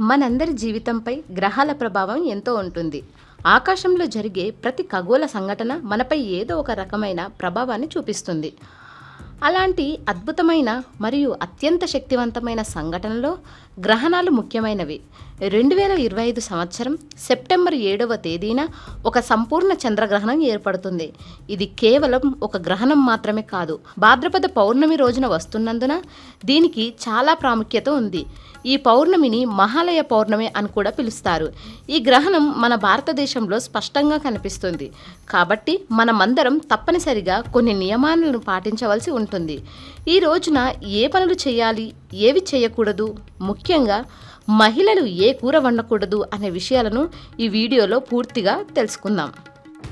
మనందరి జీవితంపై గ్రహాల ప్రభావం ఎంతో ఉంటుంది. ఆకాశంలో జరిగే ప్రతి ఖగోళ సంఘటన మనపై ఏదో ఒక రకమైన ప్రభావాన్ని చూపిస్తుంది. అలాంటి అద్భుతమైన మరియు అత్యంత శక్తివంతమైన సంఘటనలో గ్రహణాలు ముఖ్యమైనవి. రెండు వేల ఇరవై ఐదు సంవత్సరం సెప్టెంబర్ ఏడవ తేదీన ఒక సంపూర్ణ చంద్రగ్రహణం ఏర్పడుతుంది. ఇది కేవలం ఒక గ్రహణం మాత్రమే కాదు భాద్రపద పౌర్ణమి రోజున వస్తున్నందున దీనికి చాలా ప్రాముఖ్యత ఉంది. ఈ పౌర్ణమిని మహాలయ పౌర్ణమి అని కూడా పిలుస్తారు. ఈ గ్రహణం మన భారతదేశంలో స్పష్టంగా కనిపిస్తుంది. కాబట్టి మనమందరం తప్పనిసరిగా కొన్ని నియమాలను పాటించవలసి ఉంటుంది. ఈ రోజున ఏ పనులు చేయాలి ఏవి చేయకూడదు? ముఖ్యంగా మహిళలు ఏ కూర వండకూడదు అనే విషయాలను ఈ వీడియోలో పూర్తిగా తెలుసుకుందాం.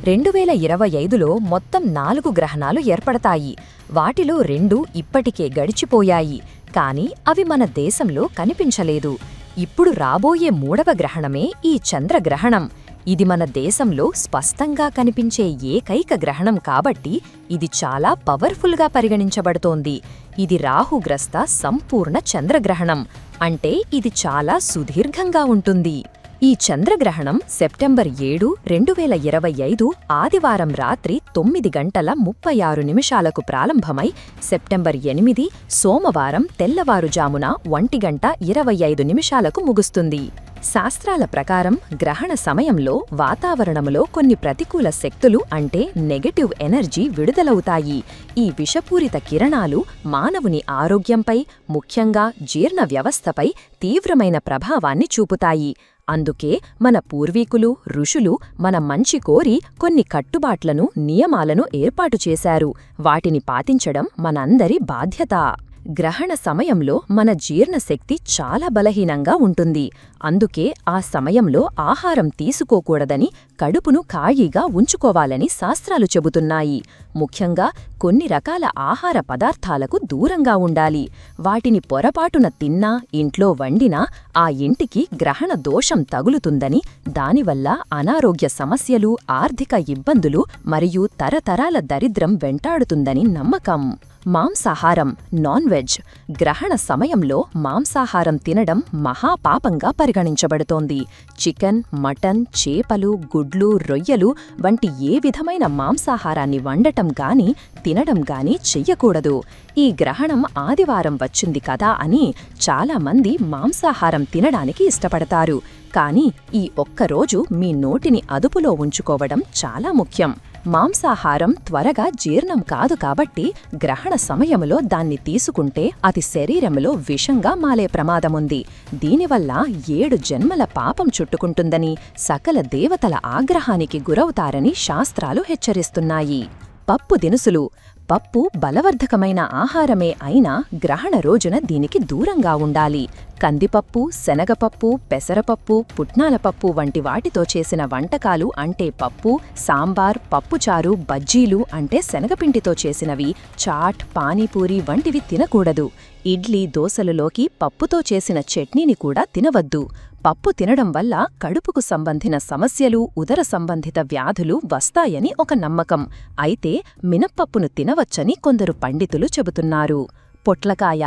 రెండు వేల ఇరవై ఐదులో మొత్తం నాలుగు గ్రహణాలు ఏర్పడతాయి. వాటిలో రెండు ఇప్పటికే గడిచిపోయాయి. కానీ అవి మన దేశంలో కనిపించలేదు. ఇప్పుడు రాబోయే మూడవ గ్రహణమే ఈ చంద్రగ్రహణం. ఇది మన దేశంలో స్పష్టంగా కనిపించే ఏకైక గ్రహణం కాబట్టి ఇది చాలా పవర్ఫుల్గా పరిగణించబడుతోంది. ఇది రాహుగ్రస్త సంపూర్ణ చంద్రగ్రహణం. అంటే ఇది చాలా సుదీర్ఘంగా ఉంటుంది. ఈ చంద్రగ్రహణం సెప్టెంబర్ ఏడు రెండు వేల ఇరవై ఐదు ఆదివారం రాత్రి తొమ్మిది గంటల ముప్పై ఆరు నిమిషాలకు ప్రారంభమై సెప్టెంబర్ ఎనిమిది సోమవారం తెల్లవారుజామున ఒంటి గంట ఇరవై ఐదు నిమిషాలకు ముగుస్తుంది. శాస్త్రాల ప్రకారం గ్రహణ సమయంలో వాతావరణంలో కొన్ని ప్రతికూల శక్తులు అంటే నెగటివ్ ఎనర్జీ విడుదలవుతాయి. ఈ విషపూరిత కిరణాలు మానవుని ఆరోగ్యంపై ముఖ్యంగా జీర్ణ వ్యవస్థపై తీవ్రమైన ప్రభావాన్ని చూపుతాయి. అందుకే మన పూర్వీకులు ఋషులు మన మంచి కోరి కొన్ని కట్టుబాట్లను నియమాలను ఏర్పాటు చేశారు. వాటిని పాటించడం మనందరి బాధ్యత. గ్రహణ సమయంలో మన జీర్ణశక్తి చాలా బలహీనంగా ఉంటుంది. అందుకే ఆ సమయంలో ఆహారం తీసుకోకూడదని కడుపును ఖాళీగా ఉంచుకోవాలని శాస్త్రాలు చెబుతున్నాయి. ముఖ్యంగా కొన్ని రకాల ఆహార పదార్థాలకు దూరంగా ఉండాలి. వాటిని పొరపాటున తిన్నా ఇంట్లో వండినా ఆ ఇంటికి గ్రహణ దోషం తగులుతుందని దానివల్ల అనారోగ్య సమస్యలు ఆర్థిక ఇబ్బందులు మరియు తరతరాల దరిద్రం వెంటాడుతుందని నమ్మకం. మాంసాహారం నాన్ వెజ్ గ్రహణ సమయంలో మాంసాహారం తినడం మహాపాపంగా పరిగణించబడుతోంది. చికెన్ మటన్ చేపలు గుడ్లు రొయ్యలు వంటి ఏ విధమైన మాంసాహారాన్ని వండటం గాని తినడం గాని చెయ్యకూడదు. ఈ గ్రహణం ఆదివారం వచ్చింది కదా అని చాలామంది మాంసాహారం తినడానికి ఇష్టపడతారు. కానీ ఈ ఒక్కరోజు మీ నోటిని అదుపులో ఉంచుకోవడం చాలా ముఖ్యం. మాంసాహారం త్వరగా జీర్ణం కాదు కాబట్టి గ్రహణ సమయంలో దాన్ని తీసుకుంటే అది శరీరంలో విషంగా మాలే ప్రమాదముంది. దీనివల్ల ఏడు జన్మల పాపం చుట్టుకుంటుందని సకల దేవతల ఆగ్రహానికి గురవుతారని శాస్త్రాలు హెచ్చరిస్తున్నాయి. పప్పు దినుసులు పప్పు బలవర్ధకమైన ఆహారమే అయినా గ్రహణ రోజున దీనికి దూరంగా ఉండాలి. కందిపప్పు శనగపప్పు పెసరపప్పు పుట్నాలపప్పు వంటి వాటితో చేసిన వంటకాలు అంటే పప్పు సాంబార్ పప్పుచారు బజ్జీలు అంటే శనగపిండితో చేసినవి. చాట్ పానీపూరి వంటివి తినకూడదు. ఇడ్లీ దోశలలోకి పప్పుతో చేసిన చట్నీని కూడా తినవద్దు. పప్పు తినడం వల్ల కడుపుకు సంబంధిన సమస్యలు ఉదర సంబంధిత వ్యాధులు వస్తాయని ఒక నమ్మకం. అయితే మినప్పప్పును తినవచ్చని కొందరు పండితులు చెబుతున్నారు. పొట్లకాయ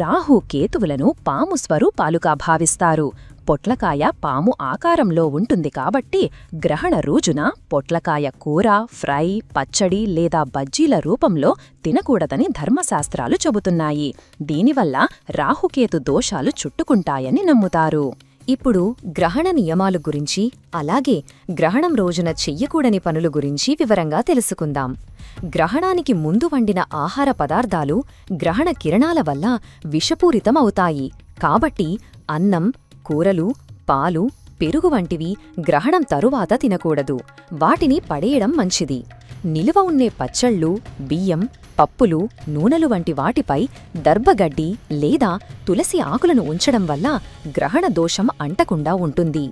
రాహు కేతువులను పాము స్వరూపాలుగా భావిస్తారు. పొట్లకాయ పాము ఆకారంలో ఉంటుంది కాబట్టి గ్రహణ రోజున పొట్లకాయ కూర ఫ్రై పచ్చడి లేదా బజ్జీల రూపంలో తినకూడదని ధర్మశాస్త్రాలు చెబుతున్నాయి. దీనివల్ల రాహుకేతు దోషాలు చుట్టుకుంటాయని నమ్ముతారు. ఇప్పుడు గ్రహణ నియమాల గురించి అలాగే గ్రహణం రోజున చెయ్యకూడని పనులు గురించి వివరంగా తెలుసుకుందాం. గ్రహణానికి ముందు వండిన ఆహార పదార్థాలు గ్రహణ కిరణాల వల్ల విషపూరితం అవుతాయి కాబట్టి అన్నం కూరలు పాలు పెరుగు వంటివి గ్రహణం తరువాత తినకూడదు. వాటిని పడేయడం మంచిది. నిలువ ఉన్నే పచ్చళ్ళు బియ్యం పప్పులు నూనెలు వంటి వాటిపై దర్భగడ్డి లేదా తులసి ఆకులను ఉంచడం వల్ల గ్రహణ దోషం అంటకుండా ఉంటుంది.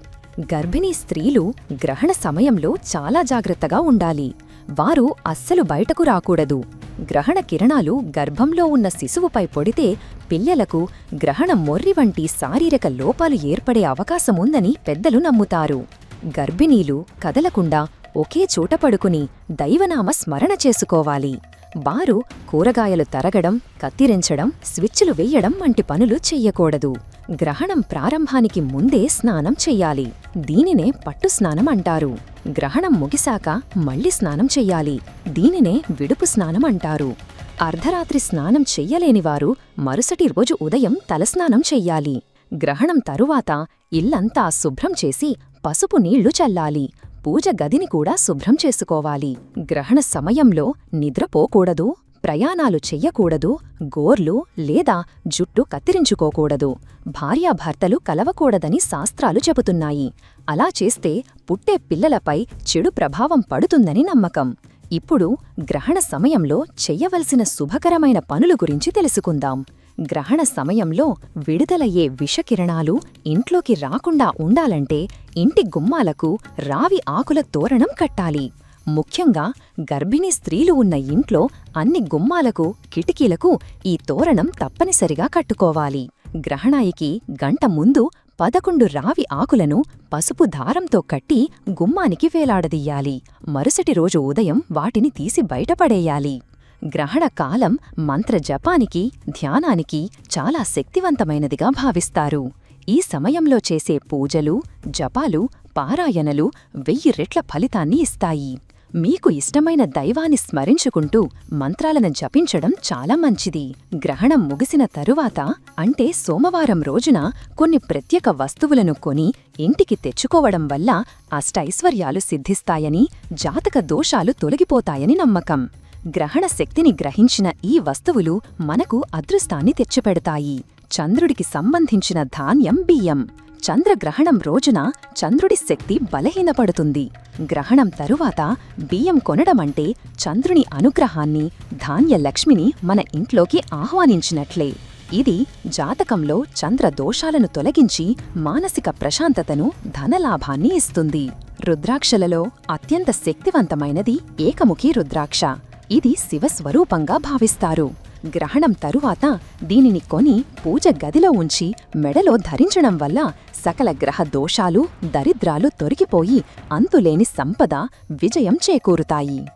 గర్భిణీ స్త్రీలు గ్రహణ సమయంలో చాలా జాగ్రత్తగా ఉండాలి. వారు అస్సలు బయటకు రాకూడదు. గ్రహణ కిరణాలు గర్భంలో ఉన్న శిశువుపై పొడితే పిల్లలకు గ్రహణ మొర్రి వంటి శారీరక లోపాలు ఏర్పడే అవకాశముందని పెద్దలు నమ్ముతారు. గర్భిణీలు కదలకుండా ఒకే చోట పడుకుని దైవనామ స్మరణ చేసుకోవాలి. వారు కూరగాయలు తరగడం కత్తిరించడం స్విచ్లు వెయ్యడం వంటి పనులు చెయ్యకూడదు. గ్రహణం ప్రారంభానికి ముందే స్నానం చెయ్యాలి. దీనినే పట్టు స్నానం అంటారు. గ్రహణం ముగిశాక మళ్ళీ స్నానం చెయ్యాలి. దీనినే విడుపు స్నానం అంటారు. అర్ధరాత్రి స్నానం చెయ్యలేనివారు మరుసటి రోజు ఉదయం తలస్నానం చెయ్యాలి. గ్రహణం తరువాత ఇల్లంతా శుభ్రం చేసి పసుపు నీళ్ళు చల్లాలి. పూజ గదిని కూడా శుభ్రం చేసుకోవాలి. గ్రహణ సమయంలో నిద్రపోకూడదు ప్రయాణాలు చెయ్యకూడదు గోర్లు లేదా జుట్టు కత్తిరించుకోకూడదు. భార్యాభర్తలు కలవకూడదని శాస్త్రాలు చెబుతున్నాయి. అలా చేస్తే పుట్టే పిల్లలపై చెడు ప్రభావం పడుతుందని నమ్మకం. ఇప్పుడు గ్రహణ సమయంలో చెయ్యవలసిన శుభకరమైన పనులు గురించి తెలుసుకుందాం. గ్రహణ సమయంలో విడుదలయ్యే విషకిరణాలు ఇంట్లోకి రాకుండా ఉండాలంటే ఇంటి గుమ్మాలకు రావి ఆకుల తోరణం కట్టాలి. ముఖ్యంగా గర్భిణీ స్త్రీలు ఉన్న ఇంట్లో అన్ని గుమ్మాలకు కిటికీలకు ఈ తోరణం తప్పనిసరిగా కట్టుకోవాలి. గ్రహణాయికి గంట ముందు పదకొండు రావి ఆకులను పసుపు దారంతో కట్టి గుమ్మానికి వేలాడదీయాలి. మరుసటి రోజు ఉదయం వాటిని తీసి బయటపడేయాలి గ్రహణ కాలం మంత్ర జపానికి ధ్యానానికి చాలా శక్తివంతమైనదిగా భావిస్తారు. ఈ సమయంలో చేసే పూజలు జపాలు పారాయణలు వెయ్యి రెట్ల ఫలితాన్ని ఇస్తాయి. మీకు ఇష్టమైన దైవాన్ని స్మరించుకుంటూ మంత్రాలను జపించడం చాలా మంచిది. గ్రహణం ముగిసిన తరువాత అంటే సోమవారం రోజున కొన్ని ప్రత్యేక వస్తువులను కొని ఇంటికి తెచ్చుకోవడం వల్ల అష్టైశ్వర్యాలు సిద్ధిస్తాయని జాతక దోషాలు తొలగిపోతాయని నమ్మకం. గ్రహణ శక్తిని గ్రహించిన ఈ వస్తువులు మనకు అదృష్టాన్ని తెచ్చిపెడతాయి. చంద్రుడికి సంబంధించిన ధాన్యం బియ్యం. చంద్రగ్రహణం రోజున చంద్రుడి శక్తి బలహీనపడుతుంది. గ్రహణం తరువాత బియ్యం కొనడమంటే చంద్రుని అనుగ్రహాన్ని ధాన్యలక్ష్మిని మన ఇంట్లోకి ఆహ్వానించినట్లే. ఇది జాతకంలో చంద్ర దోషాలను తొలగించి మానసిక ప్రశాంతతను ధనలాభాన్ని ఇస్తుంది. రుద్రాక్షలలో అత్యంత శక్తివంతమైనది ఏకముఖి రుద్రాక్ష. ఇది శివస్వరూపంగా భావిస్తారు. గ్రహణం తరువాత దీనిని కొని పూజ గదిలో ఉంచి మెడలో ధరించడం వల్ల సకల గ్రహ దోషాలు దరిద్రాలు తొరిగిపోయి అంతులేని సంపద విజయం చేకూరుతాయి.